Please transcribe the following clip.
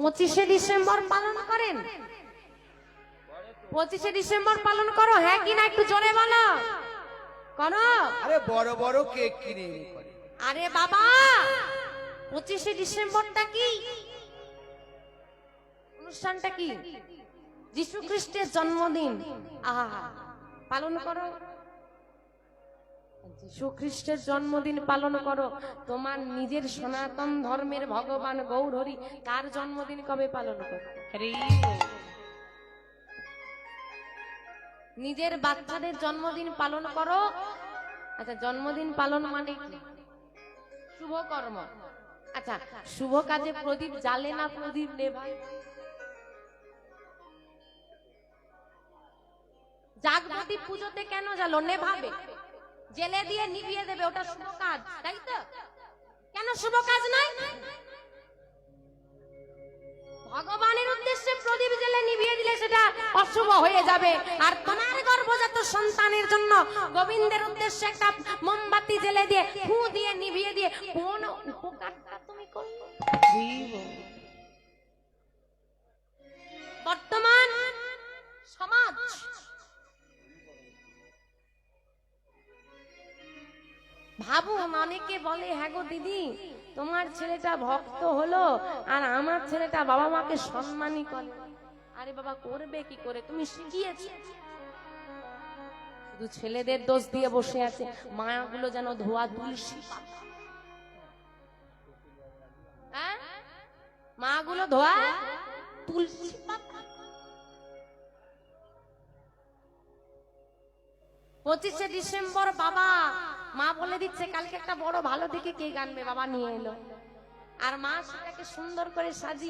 পঁচিশে ডিসেম্বর পালন করেন। পঁচিশে ডিসেম্বর পালন করো হ্যাঁ কি না একটু জোরে বলো। করো। আরে বড় বড় কেক কিনে আরে বাবা পঁচিশে ডিসেম্বরটা কি? অনুষ্ঠানটা কি? যিশু খ্রিস্টের জন্মদিন। আহা পালন করো। যিশু খ্রিস্টের জন্মদিন পালন করো। তোমার নিজের সনাতন ধর্মের ভগবান গৌরহরি তার জন্মদিন কবে পালন করো? নিজের বাচ্চাদের জন্মদিন পালন করো। আচ্ছা জন্মদিন পালন মানে কি? শুভ কর্ম। আচ্ছা শুভ কাজে প্রদীপ জ্বালে না প্রদীপ নেভায়? জাগবতী পুজোতে কেন জ্বালো? নেভাবে? জেলে দিয়ে নিভিয়ে দেবে, ওটা শুভ কাজ, তাই তো? কেন শুভ কাজ নয়? ভগবানের উদ্দেশ্যে প্রদীপ জেলে নিভিয়ে দিলে সেটা অশুভ হয়ে যাবে। আর তোমার গর্ভজাত সন্তানের জন্য গোবিন্দের উদ্দেশ্যে একটা মোমবাতি জেলে দিয়ে, ফু দিয়ে নিভিয়ে দিয়ে, কোন উপকারটা তুমি করলে? ভাবুন, অনেকে বলে হ্যাঁ গো দিদি, তোমার ছেলেটা ভক্ত হলো আর আমার ছেলেটা বাবা মাকে সম্মানই করে আরে বাবা, করবে কি করে তুমি শিখিয়েছ শুধু ছেলেদের দোষ দিয়ে বসে আছে, মায়াগুলো যেন ধোয়া তুলসী। হ্যাঁ মাগুলো ধোয়া তুলসী পাতা। পঁচিশে ডিসেম্বর, বাবা। মা বলে দিচ্ছে, কালকে একটা বড় ভালো দেখে কে গানবে বাবা নিয়ে এলো। আর মা সেটাকে সুন্দর করে সাজিয়ে